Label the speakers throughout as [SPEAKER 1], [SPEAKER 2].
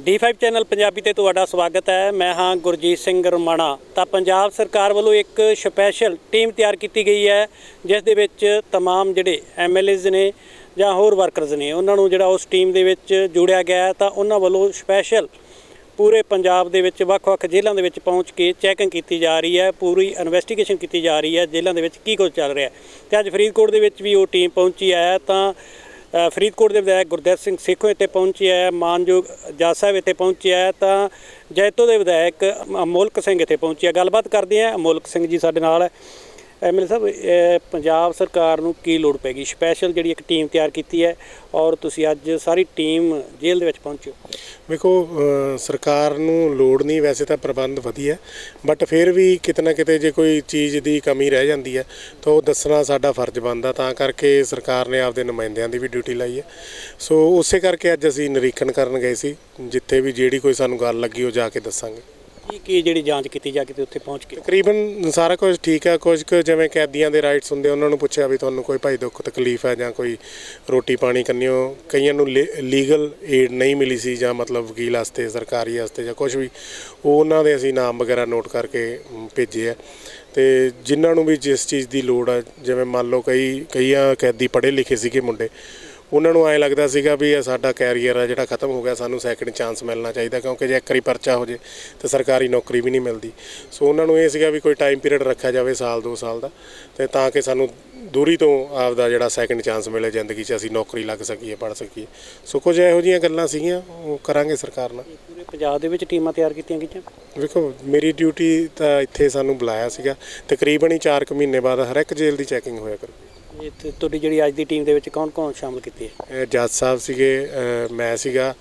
[SPEAKER 1] D5 channel Punjabi ਤੇ ਤੁਹਾਡਾ ਸਵਾਗਤ ਹੈ ਮੈਂ ਹਾਂ ਗੁਰਜੀਤ ਸਿੰਘ ਰਮਾਣਾ ਤਾਂ ਪੰਜਾਬ ਸਰਕਾਰ ਵੱਲੋਂ ਇੱਕ ਸਪੈਸ਼ਲ ਟੀਮ ਤਿਆਰ ਕੀਤੀ ਗਈ ਹੈ ਜਿਸ ਦੇ ਵਿੱਚ तमाम ਜਿਹੜੇ ਐਮਐਲਏਜ਼ ਨੇ ਜਾਂ ਹੋਰ ਵਰਕਰਸ ਨੇ ਉਹਨਾਂ ਨੂੰ ਜਿਹੜਾ ਉਸ ਟੀਮ ਦੇ ਵਿੱਚ ਜੋੜਿਆ ਗਿਆ ਹੈ ਤਾਂ ਉਹਨਾਂ ਵੱਲੋਂ ਸਪੈਸ਼ਲ ਪੂਰੇ ਪੰਜਾਬ ਦੇ ਵਿੱਚ ਵੱਖ-ਵੱਖ ਜੇਲ੍ਹਾਂ ਦੇ ਵਿੱਚ ਪਹੁੰਚ ਕੇ ਚੈਕਿੰਗ ਕੀਤੀ ਜਾ ਰਹੀ ਹੈ ਪੂਰੀ ਇਨਵੈਸਟੀਗੇਸ਼ਨ ਕੀਤੀ ਜਾ ਰਹੀ ਹੈ ਜੇਲ੍ਹਾਂ ਦੇ ਵਿੱਚ ਕੀ ਕੁਝ ਚੱਲ ਰਿਹਾ ਹੈ ਤੇ ਅੱਜ ਫਰੀਦਕੋਟ ਦੇ ਵਿੱਚ ਵੀ ਉਹ ਟੀਮ ਪਹੁੰਚੀ ਹੈ ਤਾਂ ਅ, ਫਰੀਦਕੋਟ ਦੇ ਵਿਧਾਇਕ ਗੁਰਦੇਵ ਸਿੰਘ ਸੇਖੋਂ ਇੱਥੇ ਪਹੁੰਚਿਆ ਹੈ ਮਾਨਯੋਗ ਜੱਜ ਸਾਹਿਬ ਇੱਥੇ ਪਹੁੰਚਿਆ ਹੈ ਤਾਂ ਜੈਤੋ ਦੇ ਵਿਧਾਇਕ ਅਮੋਲਕ ਸਿੰਘ ਇੱਥੇ ਪਹੁੰਚਿਆ ਗੱਲਬਾਤ ਕਰਦੇ ਹਾਂ ਅਮੋਲਕ ਸਿੰਘ ਜੀ ਸਾਡੇ ਨਾਲ। ਐਮਐਲਏ ਸਾਹਿਬ ਪੰਜਾਬ ਸਰਕਾਰ ਨੂੰ ਕੀ ਲੋੜ ਪੈਗੀ ਸਪੈਸ਼ਲ ਜਿਹੜੀ ਇੱਕ ਟੀਮ ਤਿਆਰ ਕੀਤੀ ਹੈ ਔਰ ਤੁਸੀਂ ਅੱਜ ਸਾਰੀ ਟੀਮ ਜੇਲ੍ਹ ਦੇ ਵਿੱਚ ਪਹੁੰਚੇ ਹੋ।
[SPEAKER 2] ਵੇਖੋ ਸਰਕਾਰ ਨੂੰ ਲੋੜ ਨਹੀਂ, ਵੈਸੇ ਤਾਂ ਪ੍ਰਬੰਧ ਵਧੀਆ ਬਟ ਫਿਰ ਵੀ ਕਿਤੇ ਨਾ ਕਿਤੇ ਜੇ ਕੋਈ ਚੀਜ਼ ਦੀ ਕਮੀ ਰਹਿ ਜਾਂਦੀ ਹੈ, ਤਾਂ ਉਹ ਦੱਸਣਾ ਸਾਡਾ ਫਰਜ਼ ਬਣਦਾ, ਤਾਂ ਕਰਕੇ ਸਰਕਾਰ ਨੇ ਆਪਦੇ ਨੁਮਾਇੰਦਿਆਂ ਦੀ ਵੀ ਡਿਊਟੀ ਲਾਈ ਹੈ। ਸੋ ਉਸੇ ਕਰਕੇ ਅੱਜ ਅਸੀਂ ਨਿਰੀਖਣ ਕਰਨ ਗਏ ਸੀ, ਜਿੱਥੇ ਵੀ ਜਿਹੜੀ ਕੋਈ ਸਾਨੂੰ ਗੱਲ ਲੱਗੀ, ਉਹ ਜਾ ਕੇ ਦੱਸਾਂਗੇ।
[SPEAKER 1] ਕੀ ਕੀ ਜਿਹੜੀ ਜਾਂਚ ਕੀਤੀ ਜਾ ਕੇ ਉੱਥੇ ਪਹੁੰਚ ਕੇ?
[SPEAKER 2] ਤਕਰੀਬਨ ਸਾਰਾ ਕੁਝ ਠੀਕ ਹੈ ਕੁਝ ਕੁ ਜਿਵੇਂ ਕੈਦੀਆਂ ਦੇ ਰਾਈਟਸ ਹੁੰਦੇ ਉਹਨਾਂ ਨੂੰ ਪੁੱਛਿਆ ਵੀ ਤੁਹਾਨੂੰ ਕੋਈ ਭਾਈ ਦੁੱਖ, ਤਕਲੀਫ ਹੈ ਜਾਂ ਕੋਈ ਰੋਟੀ ਪਾਣੀ ਕੰਨਿਓ। ਕਈਆਂ ਨੂੰ ਲੀਗਲ ਏਡ ਨਹੀਂ ਮਿਲੀ ਸੀ ਜਾਂ ਮਤਲਬ ਵਕੀਲ ਵਾਸਤੇ, ਸਰਕਾਰੀ ਵਾਸਤੇ ਜਾਂ ਕੁਝ ਵੀ। ਉਹਨਾਂ ਦੇ ਅਸੀਂ ਨਾਮ ਵਗੈਰਾ ਨੋਟ ਕਰਕੇ ਭੇਜੇ ਆ। ਤੇ ਜਿਨ੍ਹਾਂ ਨੂੰ ਵੀ ਜਿਸ ਚੀਜ਼ ਦੀ ਲੋੜ ਆ, ਜਿਵੇਂ ਮੰਨ ਲਓ ਕਈ, ਕਈਆਂ ਕੈਦੀ ਪੜ੍ਹੇ ਲਿਖੇ ਸੀਗੇ ਮੁੰਡੇ ਉਹਨਾਂ ਨੂੰ ਐਂ ਲੱਗਦਾ ਸੀਗਾ ਵੀ ਇਹ ਸਾਡਾ ਕੈਰੀਅਰ ਆ ਜਿਹੜਾ ਖਤਮ ਹੋ ਗਿਆ ਸਾਨੂੰ ਸੈਕਿੰਡ ਚਾਂਸ ਮਿਲਣਾ ਚਾਹੀਦਾ ਕਿਉਂਕਿ ਜੇ ਇੱਕ ਵਾਰੀ ਪਰਚਾ ਹੋ ਜੇ ਤੇ ਸਰਕਾਰੀ ਨੌਕਰੀ ਵੀ ਨਹੀਂ ਮਿਲਦੀ। ਸੋ ਉਹਨਾਂ ਨੂੰ ਇਹ ਸੀਗਾ ਵੀ ਕੋਈ ਟਾਈਮ ਪੀਰੀਅਡ ਰੱਖਿਆ ਜਾਵੇ ਸਾਲ 2 ਸਾਲ ਦਾ ਤੇ ਤਾਂ ਕਿ ਸਾਨੂੰ ਦੂਰੀ ਤੋਂ ਆਪਦਾ ਜਿਹੜਾ ਸੈਕਿੰਡ ਚਾਂਸ ਮਿਲੇ ਜ਼ਿੰਦਗੀ 'ਚ ਅਸੀਂ ਨੌਕਰੀ ਲੱਗ ਸਕੀਏ ਪੜ ਸਕੀਏ। ਸੋ ਕੁਝ ਇਹੋ ਜਿਹੀਆਂ ਗੱਲਾਂ ਸੀਗੀਆਂ ਉਹ ਕਰਾਂਗੇ ਸਰਕਾਰ ਨਾਲ।
[SPEAKER 1] ਪੂਰੇ ਪੰਜਾਬ ਦੇ ਵਿੱਚ ਟੀਮਾਂ ਤਿਆਰ ਕੀਤੀਆਂ ਗਈਆਂ?
[SPEAKER 2] ਵੇਖੋ ਮੇਰੀ ਡਿਊਟੀ ਤਾਂ ਇੱਥੇ ਸਾਨੂੰ ਬੁਲਾਇਆ ਸੀਗਾ। ਤਕਰੀਬਨ ਹੀ 4 ਕੁ ਮਹੀਨੇ ਬਾਅਦ ਹਰ ਇੱਕ ਜੇਲ੍ਹ ਦੀ ਚੈਕਿੰਗ ਹੋਇਆ ਕਰੂ
[SPEAKER 1] ਇਹ ਤੇ ਤੁਹਾਡੀ ਜਿਹੜੀ ਅੱਜ ਦੀ ਟੀਮ ਦੇ ਵਿੱਚ ਕੌਣ-ਕੌਣ ਸ਼ਾਮਲ ਕੀਤੇ ਹੈ?
[SPEAKER 2] ਇਹ ਜੱਜ ਸਾਹਿਬ ਸੀਗੇ ਅਹ ਮੈਂ ਸੀਗਾ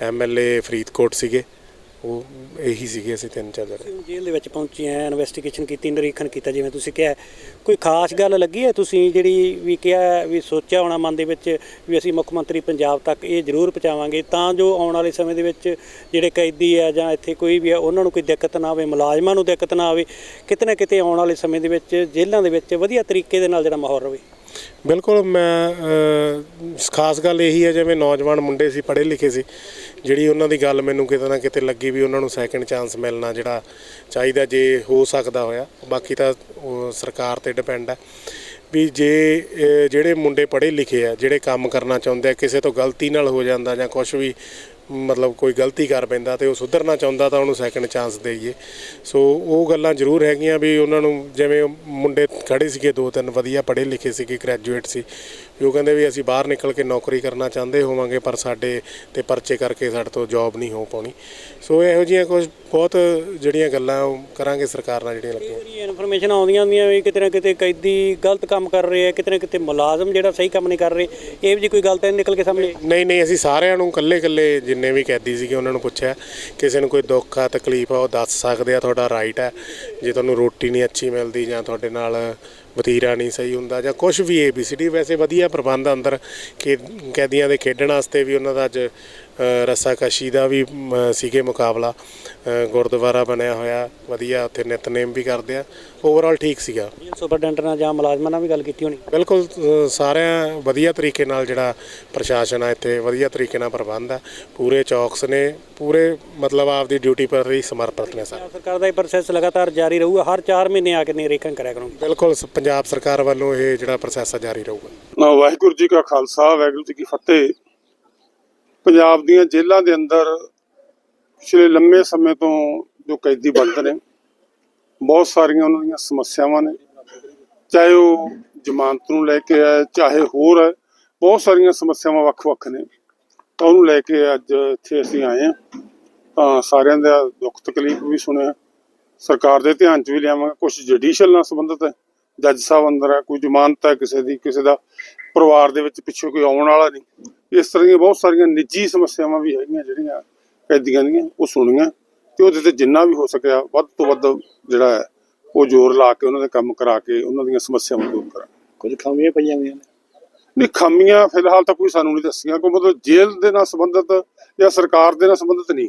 [SPEAKER 2] ਐਮਐਲਏ ਫਰੀਦਕੋਟ ਸੀਗੇ। ਉਹ ਇਹੀ ਸੀਗੇ ਅਸੀਂ ਤਿੰਨ ਚਾਰ ਜਣੇ।
[SPEAKER 1] ਜੇਲ੍ਹ ਦੇ ਵਿੱਚ ਪਹੁੰਚੇ ਆ ਇਨਵੈਸਟੀਗੇਸ਼ਨ ਕੀਤੀ ਨਿਰੀਖਣ ਕੀਤਾ ਜਿਵੇਂ ਤੁਸੀਂ ਕਿਹਾ ਕੋਈ ਖਾਸ ਗੱਲ ਲੱਗੀ ਹੈ? ਤੁਸੀਂ ਜਿਹੜੀ ਵੀ ਕਿਹਾ ਵੀ ਸੋਚਿਆ ਹੋਣਾ ਮਨ ਦੇ ਵਿੱਚ ਵੀ ਅਸੀਂ ਮੁੱਖ ਮੰਤਰੀ ਪੰਜਾਬ ਤੱਕ ਇਹ ਜ਼ਰੂਰ ਪਹੁੰਚਾਵਾਂਗੇ ਤਾਂ ਜੋ ਆਉਣ ਵਾਲੇ ਸਮੇਂ ਦੇ ਵਿੱਚ ਜਿਹੜੇ ਕੈਦੀ ਆ ਜਾਂ ਇੱਥੇ ਕੋਈ ਵੀ ਆ ਉਹਨਾਂ ਨੂੰ ਕੋਈ ਦਿੱਕਤ ਨਾ ਆਵੇ ਮੁਲਾਜ਼ਮਾਂ ਨੂੰ ਦਿੱਕਤ ਨਾ ਆਵੇ ਕਿਤੇ ਨਾ ਕਿਤੇ ਆਉਣ ਵਾਲੇ ਸਮੇਂ ਦੇ ਵਿੱਚ ਜੇਲ੍ਹਾਂ ਦੇ ਵਿੱਚ ਵਧੀਆ ਤਰੀਕੇ ਦੇ ਨਾਲ ਜਿਹੜਾ ਮਾਹੌਲ ਰਵੇ।
[SPEAKER 2] ਬਿਲਕੁਲ ਮੈਂ ਖਾਸ ਗੱਲ ਇਹੀ ਹੈ ਜਿਵੇਂ ਨੌਜਵਾਨ ਮੁੰਡੇ ਸੀ, ਪੜ੍ਹੇ ਲਿਖੇ ਸੀ, ਜਿਹੜੀ ਉਹਨਾਂ ਦੀ ਗੱਲ ਮੈਨੂੰ ਕਿਤੇ ਨਾ ਕਿਤੇ ਲੱਗੀ ਵੀ ਉਹਨਾਂ ਨੂੰ ਸੈਕੰਡ ਚਾਂਸ ਮਿਲਣਾ ਜਿਹੜਾ ਚਾਹੀਦਾ ਜੇ ਹੋ ਸਕਦਾ ਹੋਇਆ। ਬਾਕੀ ਤਾਂ ਸਰਕਾਰ ਤੇ ਡਿਪੈਂਡ ਹੈ ਵੀ ਜੇ ਜਿਹੜੇ ਮੁੰਡੇ ਪੜ੍ਹੇ ਲਿਖੇ ਆ, ਜਿਹੜੇ ਕੰਮ ਕਰਨਾ ਚਾਹੁੰਦੇ ਆ, ਕਿਸੇ ਤੋਂ ਗਲਤੀ ਨਾਲ ਹੋ ਜਾਂਦਾ ਜਾਂ ਕੁਝ ਵੀ ਮਤਲਬ ਕੋਈ ਗਲਤੀ ਕਰ ਪੈਂਦਾ ਤੇ ਉਹ ਸੁਧਰਨਾ ਚਾਹੁੰਦਾ ਤਾਂ ਉਹਨੂੰ ਸੈਕੰਡ ਚਾਂਸ ਦੇਈਏ। ਸੋ ਉਹ ਗੱਲਾਂ ਜ਼ਰੂਰ ਹੈਗੀਆਂ ਵੀ ਉਹਨਾਂ ਨੂੰ ਜਿਵੇਂ ਮੁੰਡੇ ਖੜੇ ਸੀਗੇ ਦੋ ਤਿੰਨ ਵਧੀਆ ਪੜ੍ਹੇ ਲਿਖੇ ਸੀਗੇ ਗ੍ਰੈਜੂਏਟ ਸੀ। ਉਹ ਕਹਿੰਦੇ ਵੀ ਅਸੀਂ ਬਾਹਰ ਨਿਕਲ ਕੇ ਨੌਕਰੀ ਕਰਨਾ ਚਾਹੁੰਦੇ ਹੋਵਾਂਗੇ ਪਰ ਸਾਡੇ ਤੇ ਪਰਚੇ ਕਰਕੇ ਸਾਡੇ ਤੋਂ ਜੌਬ ਨਹੀਂ ਹੋ ਪਾਉਣੀ। ਸੋ ਇਹੋ ਜਿਹੀਆਂ ਕੁਝ ਬਹੁਤ ਜਿਹੜੀਆਂ ਗੱਲਾਂ ਉਹ ਕਰਾਂਗੇ ਸਰਕਾਰ ਨਾਲ ਜਿਹੜੀਆਂ ਲੱਗੀਆਂ।
[SPEAKER 1] ਇਹ ਇਨਫੋਰਮੇਸ਼ਨ ਆਉਂਦੀਆਂ ਹੁੰਦੀਆਂ ਵੀ ਕਿਤੇ ਨਾ ਕਿਤੇ ਕੈਦੀ ਗਲਤ ਕੰਮ ਕਰ ਰਹੇ ਆ ਕਿਤੇ ਨਾ ਕਿਤੇ ਮੁਲਾਜ਼ਮ ਜਿਹੜਾ ਸਹੀ ਕੰਮ ਨਹੀਂ ਕਰ ਰਹੇ ਇਹ ਵੀ ਕੋਈ ਗੱਲ ਤਾਂ ਨਿਕਲ ਕੇ ਸਾਹਮਣੇ।
[SPEAKER 2] ਨਹੀਂ ਨਹੀਂ ਅਸੀਂ ਸਾਰਿਆਂ ਨੂੰ ਇਕੱਲੇ ਇਕੱਲੇ ਜਿੰਨੇ ਵੀ ਕੈਦੀ ਸੀਗੇ ਉਹਨਾਂ ਨੂੰ ਪੁੱਛਿਆ, ਕਿਸੇ ਨੂੰ ਕੋਈ ਦੁੱਖ ਆ, ਤਕਲੀਫ ਆ, ਉਹ ਦੱਸ ਸਕਦੇ ਆ, ਤੁਹਾਡਾ ਰਾਈਟ ਹੈ ਜੇ ਤੁਹਾਨੂੰ ਰੋਟੀ ਨਹੀਂ ਅੱਛੀ ਮਿਲਦੀ ਜਾਂ ਤੁਹਾਡੇ ਨਾਲ ਵਤੀਰਾ ਨਹੀਂ ਸਹੀ ਹੁੰਦਾ ਜਾਂ ਕੁਝ ਵੀ ਏਬੀਸੀਡੀ ਵੈਸੇ ਵਧੀਆ ਪ੍ਰਬੰਧ ਅੰਦਰ ਕਿ ਕੈਦੀਆਂ ਦੇ ਖੇਡਣ ਵਾਸਤੇ ਵੀ ਉਹਨਾਂ ਦਾ ਅੱਜ ਰੱਸਾਕਸ਼ੀ ਦਾ ਵੀ ਸੀਗੇ ਮੁਕਾਬਲਾ। ਗੁਰਦੁਆਰਾ ਬਣਿਆ ਹੋਇਆ ਵਧੀਆ ਉੱਥੇ ਨਿਤਨੇਮ ਵੀ ਕਰਦੇ ਆ। ਓਵਰਆਲ ਠੀਕ ਸੀਗਾ।
[SPEAKER 1] ਸੁਪਰਡੈਂਟ ਨਾਲ ਜਾਂ ਮੁਲਾਜ਼ਮਾਂ ਨਾਲ ਵੀ ਗੱਲ ਕੀਤੀ ਹੋਣੀ?
[SPEAKER 2] ਬਿਲਕੁਲ ਸਾਰਿਆਂ ਵਧੀਆ ਤਰੀਕੇ ਨਾਲ ਜਿਹੜਾ ਪ੍ਰਸ਼ਾਸਨ ਆ ਇੱਥੇ ਵਧੀਆ ਤਰੀਕੇ ਨਾਲ ਪ੍ਰਬੰਧ ਆ। ਪੂਰੇ ਚੌਕਸ ਨੇ ਪੂਰੇ ਮਤਲਬ ਆਪਦੀ ਡਿਊਟੀ ਪਰ ਹੀ ਸਮਰਪਿਤ ਨੇ ਸਾਰੇ
[SPEAKER 1] ਸਰਕਾਰ ਦਾ ਇਹ ਪ੍ਰੋਸੈਸ ਲਗਾਤਾਰ ਜਾਰੀ ਰਹੂਗਾ ਹਰ 4 ਮਹੀਨੇ ਆ ਕੇ ਨਿਰੀਖਣ ਕਰਿਆ ਕਰੂੰਗੀ।
[SPEAKER 2] ਬਿਲਕੁਲ ਪੰਜਾਬ ਸਰਕਾਰ ਵੱਲੋਂ ਇਹ ਜਿਹੜਾ ਪ੍ਰੋਸੈਸ ਆ ਜਾਰੀ ਰਹੂਗਾ?
[SPEAKER 3] ਵਾਹਿਗੁਰੂ ਜੀ ਕਾ ਖਾਲਸਾ, ਵਾਹਿਗੁਰੂ ਜੀ ਕੀ ਫਤਿਹ। ਪੰਜਾਬ ਦੀਆਂ ਜੇਲ੍ਹਾਂ ਦੇ ਅੰਦਰ ਪਿਛਲੇ ਲੰਮੇ ਸਮੇਂ ਤੋਂ ਜੋ ਕੈਦੀ ਬੰਦ ਨੇ ਬਹੁਤ ਸਾਰੀਆਂ ਉਹਨਾਂ ਦੀਆਂ ਸਮੱਸਿਆਵਾਂ ਨੇ। ਚਾਹੇ ਉਹ ਜ਼ਮਾਨਤ ਨੂੰ ਲੈ ਕੇ ਹੈ, ਚਾਹੇ ਹੋਰ ਹੈ, ਬਹੁਤ ਸਾਰੀਆਂ ਸਮੱਸਿਆਵਾਂ ਵੱਖ-ਵੱਖ ਨੇ। ਤਾਂ ਉਹਨੂੰ ਲੈ ਕੇ ਅੱਜ ਇੱਥੇ ਅਸੀਂ ਆਏ ਹਾਂ। ਤਾਂ ਸਾਰਿਆਂ ਦਾ ਦੁੱਖ ਤਕਲੀਫ ਵੀ ਸੁਣਿਆ। ਸਰਕਾਰ ਦੇ ਧਿਆਨ 'ਚ ਵੀ ਲਿਆਵਾਂਗੇ। ਕੁਝ ਜੁਡੀਸ਼ੀਅਲ ਨਾਲ ਸੰਬੰਧਿਤ ਹੈ। ਜੱਜ ਸਾਹਿਬ ਅੰਦਰ ਹੈ ਕੋਈ ਜ਼ਮਾਨਤ ਹੈ ਕਿਸੇ ਦੀ ਕਿਸੇ ਦਾ ਪਰਿਵਾਰ ਦੇ ਵਿੱਚ ਪਿੱਛੇ ਕੋਈ ਆਉਣ ਵਾਲਾ ਨਹੀਂ। ਇਸ ਤਰ੍ਹਾਂ ਦੀਆਂ ਬਹੁਤ ਸਾਰੀਆਂ ਨਿੱਜੀ ਸਮੱਸਿਆਵਾਂ ਵੀ ਹੈਗੀਆਂ ਜਿਹੜੀਆਂ ਕੈਦੀਆਂ ਦੀਆਂ ਉਹ ਸੁਣੀਆਂ ਤੇ ਉਹਦੇ ਤੇ ਜਿੰਨਾ ਵੀ ਹੋ ਸਕਿਆ ਵੱਧ ਤੋਂ ਵੱਧ ਜਿਹੜਾ ਹੈ ਉਹ ਜ਼ੋਰ ਲਾ ਕੇ ਉਹਨਾਂ ਦੇ ਕੰਮ ਕਰਾ ਕੇ ਉਹਨਾਂ ਦੀਆਂ ਸਮੱਸਿਆਵਾਂ ਦੂਰ ਕਰਾਂ।
[SPEAKER 1] ਕੁਝ ਖਾਮੀਆਂ ਪਈਆਂ ਹੋਈਆਂ ਨੇ?
[SPEAKER 3] ਨਹੀਂ ਖਾਮੀਆਂ ਫਿਲਹਾਲ ਤਾਂ ਕੋਈ ਸਾਨੂੰ ਨਹੀਂ ਦੱਸੀਆਂ ਕੋਈ ਮਤਲਬ ਜੇਲ੍ਹ ਦੇ ਨਾਲ ਸੰਬੰਧਿਤ ਜਾਂ ਸਰਕਾਰ ਦੇ ਨਾਲ ਸੰਬੰਧਿਤ ਨਹੀਂ।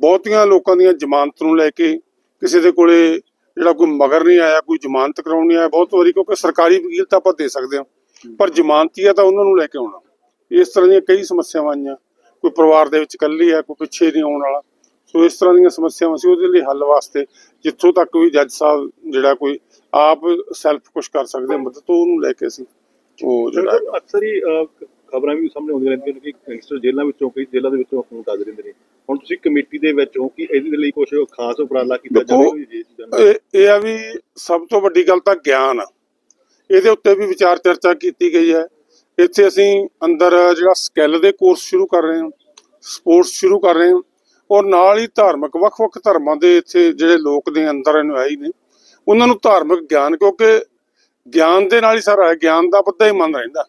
[SPEAKER 3] ਬਹੁਤੀਆਂ ਲੋਕਾਂ ਦੀਆਂ ਜ਼ਮਾਨਤ ਨੂੰ ਲੈ ਕੇ ਕਿਸੇ ਦੇ ਕੋਲੇ ਜਿਹੜਾ ਕੋਈ ਮਗਰ ਨਹੀਂ ਆਇਆ ਕੋਈ ਜ਼ਮਾਨਤ ਕਰਾਉਣ ਨਹੀਂ ਆਇਆ ਬਹੁਤ ਵਾਰੀ ਕਿਉਂਕਿ ਸਰਕਾਰੀ ਵਕੀਲ ਤਾਂ ਆਪਾਂ ਦੇ ਸਕਦੇ ਹਾਂ ਪਰ ਜ਼ਮਾਨਤੀਆ ਤਾਂ ਉਹਨਾਂ ਨੂੰ ਲੈ ਕੇ ਆਉਣਾ। ਇਸ ਤਰ੍ਹਾਂ ਦੀਆਂ ਕਈ ਸਮੱਸਿਆਵਾਂ ਆਈਆਂ। ਕੋਈ ਪਰਿਵਾਰ ਦੇ ਵਿੱਚ ਇਕੱਲੀ ਹੈ ਕੋਈ ਪਿੱਛੇ ਨਹੀਂ ਆਉਣ ਵਾਲਾ। ਸੋ ਇਸ ਤਰ੍ਹਾਂ ਦੀਆਂ ਸਮੱਸਿਆਵਾਂ ਸੀ ਉਹਦੇ ਲਈ ਹੱਲ ਵਾਸਤੇ ਜਿੱਥੋਂ ਤੱਕ ਵੀ ਜੱਜ ਸਾਹਿਬ ਜਿਹੜਾ ਕੋਈ ਆਪ ਸੈਲਫ ਕੁਝ ਕਰ ਸਕਦੇ ਮਦਦ ਤੋਂ ਉਹਨੂੰ ਲੈ ਕੇ ਅਸੀਂ ਉਹ ਜਿਹੜਾ
[SPEAKER 4] ਜਿਹੜਾ ਅਕਸਰ ਹੀ ਖਬਰਾਂ ਵੀ ਸਾਹਮਣੇ ਆਉਂਦੀਆਂ ਰਹਿੰਦੀਆਂ ਨੇ ਕਿ ਗੈਂਗਸਟਰ ਜੇਲ੍ਹਾਂ ਵਿੱਚੋਂ ਕਈ ਜੇਲ੍ਹਾਂ ਦੇ ਵਿੱਚੋਂ ਖੂਨ ਕੱਢ ਦਿੰਦੇ ਨੇ। ਹੁਣ ਤੁਸੀਂ ਕਮੇਟੀ ਦੇ ਵਿੱਚ ਹੋ ਕਿ ਇਹਦੇ ਲਈ ਕੁਝ ਖਾਸ ਉਪਰਾਲਾ ਕੀਤਾ ਜਾਵੇ ਜੀ?
[SPEAKER 3] ਇਹ ਆ ਵੀ ਸਭ ਤੋਂ ਵੱਡੀ ਗੱਲ ਤਾਂ ਗਿਆਨ ਇਹਦੇ ਉੱਤੇ ਵੀ ਵਿਚਾਰ ਚਰਚਾ ਕੀਤੀ ਗਈ ਹੈ। ਇੱਥੇ ਅਸੀਂ ਅੰਦਰ ਜਿਹੜਾ ਸਕਿੱਲ ਦੇ ਕੋਰਸ ਸ਼ੁਰੂ ਕਰ ਰਹੇ ਹਾਂ ਸਪੋਰਟਸ ਸ਼ੁਰੂ ਕਰ ਰਹੇ ਹਾਂ ਔਰ ਨਾਲ ਹੀ ਧਾਰਮਿਕ ਵੱਖ-ਵੱਖ ਧਰਮਾਂ ਦੇ ਇੱਥੇ ਜਿਹੜੇ ਲੋਕ ਦੇ ਅੰਦਰ ਅਨੁਆਈ ਨੇ ਉਹਨਾਂ ਨੂੰ ਧਾਰਮਿਕ ਗਿਆਨ ਕਿਉਂਕਿ ਗਿਆਨ ਦੇ ਨਾਲ ਹੀ ਸਾਰਾ ਹੈ ਗਿਆਨ ਦਾ ਪੱਦਾ ਹੀ ਮਨ ਰਹਿੰਦਾ।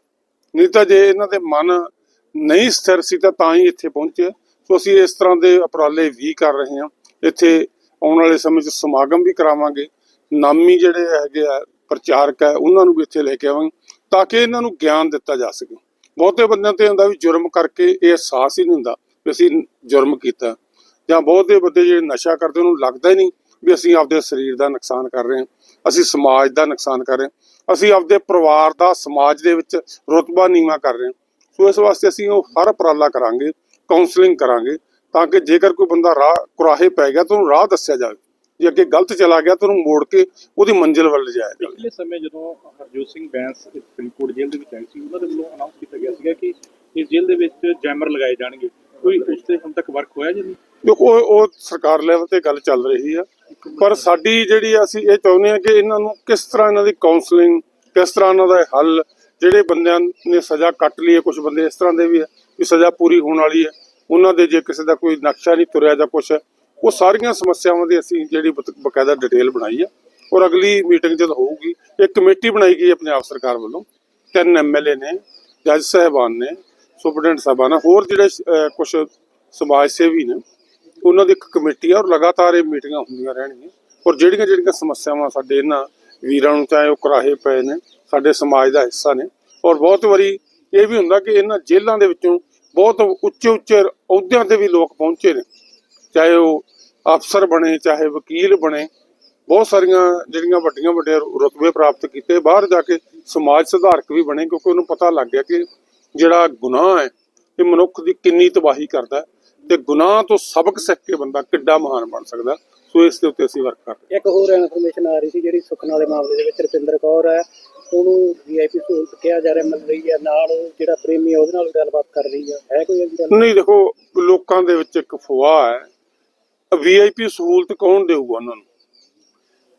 [SPEAKER 3] ਨਹੀਂ ਤਾਂ ਜੇ ਇਹਨਾਂ ਦੇ ਮਨ ਨਹੀਂ ਸਥਿਰ ਸੀ ਤਾਂ ਤਾਂ ਹੀ ਇੱਥੇ ਪਹੁੰਚੇ। ਸੋ ਅਸੀਂ ਇਸ ਤਰ੍ਹਾਂ ਦੇ ਉਪਰਾਲੇ ਵੀ ਕਰ ਰਹੇ ਹਾਂ। ਇੱਥੇ ਆਉਣ ਵਾਲੇ ਸਮੇਂ 'ਚ ਸਮਾਗਮ ਵੀ ਕਰਾਵਾਂਗੇ। ਨਾਮੀ ਜਿਹੜੇ ਹੈਗੇ ਆ ਪ੍ਰਚਾਰਕ ਹੈ ਉਹਨਾਂ ਨੂੰ ਵੀ ਇੱਥੇ ਲੈ ਕੇ ਆਵਾਂਗੇ ਤਾਂ ਕਿ ਇਹਨਾਂ ਨੂੰ ਗਿਆਨ ਦਿੱਤਾ ਜਾ ਸਕੇ। ਬਹੁਤੇ ਬੰਦਿਆਂ ਤੇ ਹੁੰਦਾ ਵੀ ਜੁਰਮ ਕਰਕੇ ਇਹ ਅਹਿਸਾਸ ਹੀ ਨਹੀਂ ਹੁੰਦਾ ਵੀ ਅਸੀਂ ਜੁਰਮ ਕੀਤਾ। ਜਾਂ ਬਹੁਤੇ ਬੰਦੇ ਜਿਹੜੇ ਨਸ਼ਾ ਕਰਦੇ, ਉਹਨੂੰ ਲੱਗਦਾ ਹੀ ਨਹੀਂ ਵੀ ਅਸੀਂ ਆਪਦੇ ਸਰੀਰ ਦਾ ਨੁਕਸਾਨ ਕਰ ਰਹੇ ਹਾਂ। ਅਸੀਂ ਸਮਾਜ ਦਾ ਨੁਕਸਾਨ ਕਰ ਰਹੇ ਹਾਂ। ਅਸੀਂ ਆਪਦੇ ਪਰਿਵਾਰ ਦਾ, ਸਮਾਜ ਦੇ ਵਿੱਚ ਰੁਤਬਾ ਨੀਵਾ ਕਰ ਰਹੇ ਹਾਂ। ਸੋ ਇਸ ਵਾਸਤੇ ਅਸੀਂ ਉਹ ਹਰ ਉਪਰਾਲਾ ਕਰਾਂਗੇ। ਕਾਉਂਸਲਿੰਗ ਕਰਾਂਗੇ ਤਾਂ ਕਿ ਜੇਕਰ ਕੋਈ ਬੰਦਾ ਰਾਹ ਕੁਰਾਹੇ ਪੈ ਗਿਆ ਤਾਂ ਉਹਨੂੰ ਰਾਹ ਦੱਸਿਆ ਜਾਵੇ। ਜੇ ਅੱਗੇ ਗਲਤ ਚਲਾ ਗਿਆ ਤਾਂ ਉਹਨੂੰ ਮੋੜ ਕੇ ਉਹਦੀ ਮੰਜ਼ਿਲ ਵੱਲ ਲਿਜਾਇਆ ਜਾਵੇ।
[SPEAKER 4] ਪਿਛਲੇ ਸਮੇਂ ਜਦੋਂ ਹਰਜੋਤ ਸਿੰਘ ਬੈਂਸ ਫਰੀਦਕੋਟ ਜੇਲ੍ਹ ਦੇ ਵਿੱਚ ਆਏ ਸੀ ਉਹਨਾਂ ਦੇ ਵੱਲੋਂ ਅਨਾਉਂਸ ਕੀਤਾ ਗਿਆ ਸੀਗਾ ਕਿ ਇਸ ਜੇਲ੍ਹ ਦੇ ਵਿੱਚ ਜੈਮਰ ਲਗਾਏ ਜਾਣਗੇ। ਕੋਈ ਉਸ ਤੇ ਹੁਣ ਤੱਕ ਵਰਕ ਹੋਇਆ ਜਾਂ
[SPEAKER 3] ਦੇਖੋ ਉਹ ਸਰਕਾਰ ਲੈਵਲ ਤੇ ਗੱਲ ਚੱਲ ਰਹੀ ਆ ਪਰ ਸਾਡੀ ਜਿਹੜੀ ਅਸੀਂ ਇਹ ਚਾਹੁੰਦੇ ਆ ਕਿ ਇਹਨਾਂ ਨੂੰ ਕਿਸ ਤਰ੍ਹਾਂ ਇਹਨਾਂ ਦੀ ਕਾਉਂਸਲਿੰਗ ਕਿਸ ਤਰ੍ਹਾਂ ਇਹਨਾਂ ਦਾ ਹੱਲ ਜਿਹੜੇ ਬੰਦਿਆਂ ਨੇ ਸਜ਼ਾ ਕੱਟ ਲਈ ਹੈ ਕੁਝ ਬੰਦੇ ਇਸ ਤਰ੍ਹਾਂ ਦੇ ਵੀ ਆ ਕਿ ਸਜ਼ਾ ਪੂਰੀ ਹੋਣ ਵਾਲੀ ਹੈ। ਉਹਨਾਂ ਦੇ ਜੇ ਕਿਸੇ ਦਾ ਕੋਈ ਨਕਸ਼ਾ ਨਹੀਂ ਤੁਰਿਆ ਜਾਂ ਕੁਝ ਉਹ ਸਾਰੀਆਂ ਸਮੱਸਿਆਵਾਂ ਦੀ ਅਸੀਂ ਜਿਹੜੀ ਬਕਾਇਦਾ ਡਿਟੇਲ ਬਣਾਈ ਆ। ਔਰ ਅਗਲੀ ਮੀਟਿੰਗ ਜਦ ਹੋਊਗੀ, ਇੱਕ ਕਮੇਟੀ ਬਣਾਈ ਗਈ ਹੈ ਪੰਜਾਬ ਸਰਕਾਰ ਵੱਲੋਂ। ਤਿੰਨ ਐਮਐਲਏ ਨੇ, ਜੱਜ ਸਾਹਿਬਾਨ ਨੇ, ਸੁਪਰਡੈਂਟ ਸਾਹਿਬਾਨ ਹੋਰ ਜਿਹੜੇ ਕੁਝ ਸਮਾਜ ਸੇਵੀ ਨੇ, ਉਹਨਾਂ ਦੀ ਇੱਕ ਕਮੇਟੀ ਆ ਔਰ ਲਗਾਤਾਰ ਇਹ ਮੀਟਿੰਗਾਂ ਹੁੰਦੀਆਂ ਰਹਿਣਗੀਆਂ। ਔਰ ਜਿਹੜੀਆਂ ਜਿਹੜੀਆਂ ਸਮੱਸਿਆਵਾਂ ਸਾਡੇ ਇਹਨਾਂ ਵੀਰਾਂ ਨੂੰ, ਚਾਹੇ ਉਹ ਕਰਾਹੇ ਪਏ ਨੇ, ਸਾਡੇ ਸਮਾਜ ਦਾ ਹਿੱਸਾ ਨੇ। ਔਰ ਬਹੁਤ ਵਾਰੀ ਇਹ ਵੀ ਹੁੰਦਾ ਕਿ ਇਹਨਾਂ ਜੇਲ੍ਹਾਂ ਦੇ ਵਿੱਚੋਂ ਬਹੁਤ ਉੱਚੇ ਉੱਚੇ ਅਹੁਦਿਆਂ ਤੇ ਵੀ ਲੋਕ ਪਹੁੰਚੇ ਨੇ। ਚਾਹੇ ਉਹ ਅਫਸਰ ਬਣੇ, ਚਾਹੇ ਵਕੀਲ ਬਣੇ, ਬਹੁਤ ਸਾਰੀਆਂ ਜਿਹੜੀਆਂ ਵੱਡੀਆਂ ਵੱਡੀਆਂ ਰੁਤਬੇ ਪ੍ਰਾਪਤ ਕੀਤੇ। ਬਾਹਰ ਜਾ ਕੇ ਸਮਾਜ ਸੁਧਾਰਕ ਵੀ ਬਣੇ, ਕਿਉਂਕਿ ਉਹਨੂੰ ਪਤਾ ਲੱਗ ਗਿਆ ਕਿ ਜਿਹੜਾ ਗੁਨਾਹ ਹੈ, ਇਹ ਮਨੁੱਖ ਦੀ ਕਿੰਨੀ ਤਬਾਹੀ ਕਰਦਾ ਤੇ ਗੁਨਾਹ ਤੋਂ ਸਬਕ ਸਿੱਖ ਕੇ ਬੰਦਾ ਕਿੱਡਾ ਮਹਾਨ ਬਣ ਸਕਦਾ। ਸੋ ਇਸ ਦੇ ਉੱਤੇ ਅਸੀਂ ਵਰਕ ਕਰ ਰਹੇ
[SPEAKER 1] ਇੱਕ ਹੋਰ ਇਨਫੋਰਮੇਸ਼ਨ ਆ ਰਹੀ ਸੀ, ਜਿਹੜੀ ਸੁਖਨਾ ਦੇ ਮਾਮਲੇ ਦੇ ਵਿੱਚ ਰੁਪਿੰਦਰ ਕੌਰ ਹੈ। ਉਹਨੂੰ ਵੀਆਈਪੀ ਸਹੂਲਤ ਕਿਹਾ ਜਾ ਰਿਹਾ, ਮਿਲ ਰਹੀ ਹੈ, ਨਾਲ ਜਿਹੜਾ ਪ੍ਰੇਮੀ ਹੈ, ਉਹਦੇ ਨਾਲ ਵੀ ਗੱਲਬਾਤ ਕਰ ਰਹੀ ਹੈ। ਹੈ ਕੋਈ ਇਹਦੀ ਗੱਲ?
[SPEAKER 3] ਨਹੀਂ, ਦੇਖੋ, ਲੋਕਾਂ ਦੇ ਵਿੱਚ ਇੱਕ ਫੁਆ ਹੈ। ਵੀਆਈਪੀ ਸਹੂਲਤ ਕੌਣ ਦੇਊਗਾ ਉਹਨਾਂ ਨੂੰ?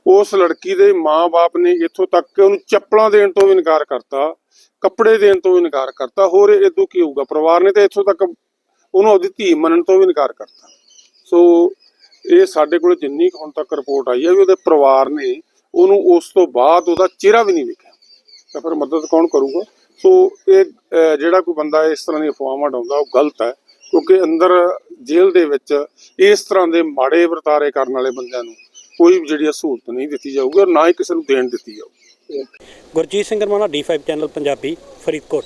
[SPEAKER 3] ਉਸ ਲੜਕੀ ਦੇ ਮਾਪੇ ਨੇ ਇੱਥੋਂ ਤੱਕ ਕਿ ਉਹਨੂੰ ਚੱਪਲਾਂ ਦੇਣ ਤੋਂ ਵੀ ਇਨਕਾਰ ਕਰਤਾ, ਕੱਪੜੇ ਦੇਣ ਤੋਂ ਵੀ ਇਨਕਾਰ ਕਰਤਾ। ਹੋਰ ਇਦੋਂ ਕੀ ਹੋਊਗਾ? ਪਰਿਵਾਰ ਨੇ ਤਾਂ ਇੱਥੋਂ ਤੱਕ ਉਹਨੂੰ ਆਪਦੀ ਧੀ ਮੰਨਣ ਤੋਂ ਵੀ ਇਨਕਾਰ ਕਰਤਾ। ਸੋ, ਇਹ ਸਾਡੇ ਕੋਲ ਜਿੰਨੀ ਹੁਣ ਤੱਕ ਰਿਪੋਰਟ ਆਈ ਹੈ ਵੀ ਉਹਦੇ ਪਰਿਵਾਰ ਨੇ ਉਹਨੂੰ ਉਸ ਤੋਂ ਬਾਅਦ ਉਹਦਾ ਚਿਹਰਾ ਵੀ ਨਹੀਂ ਵੇਖਿਆ। ਤਾਂ ਫਿਰ ਮਦਦ ਕੌਣ ਕਰੂਗਾ? ਸੋ ਇਹ ਜਿਹੜਾ ਕੋਈ ਬੰਦਾ ਇਸ ਤਰ੍ਹਾਂ ਦੀਆਂ ਅਫਵਾਹਾਂ ਡਾਉਂਦਾ ਉਹ ਗਲਤ ਹੈ, ਕਿਉਂਕਿ ਅੰਦਰ ਜੇਲ੍ਹ ਦੇ ਵਿੱਚ ਇਸ ਤਰ੍ਹਾਂ ਦੇ ਮਾੜੇ ਵਰਤਾਰੇ ਕਰਨ ਵਾਲੇ ਬੰਦਿਆਂ ਨੂੰ ਕੋਈ ਵੀ ਜਿਹੜੀ ਆ ਸਹੂਲਤ ਨਹੀਂ ਦਿੱਤੀ ਜਾਊਗੀ, ਔਰ ਨਾ ਹੀ ਕਿਸੇ ਨੂੰ ਦੇਣ ਦਿੱਤੀ ਜਾਊਗੀ।
[SPEAKER 1] Gurjeet Singh Ramana D5 channel Punjabi, Faridkot.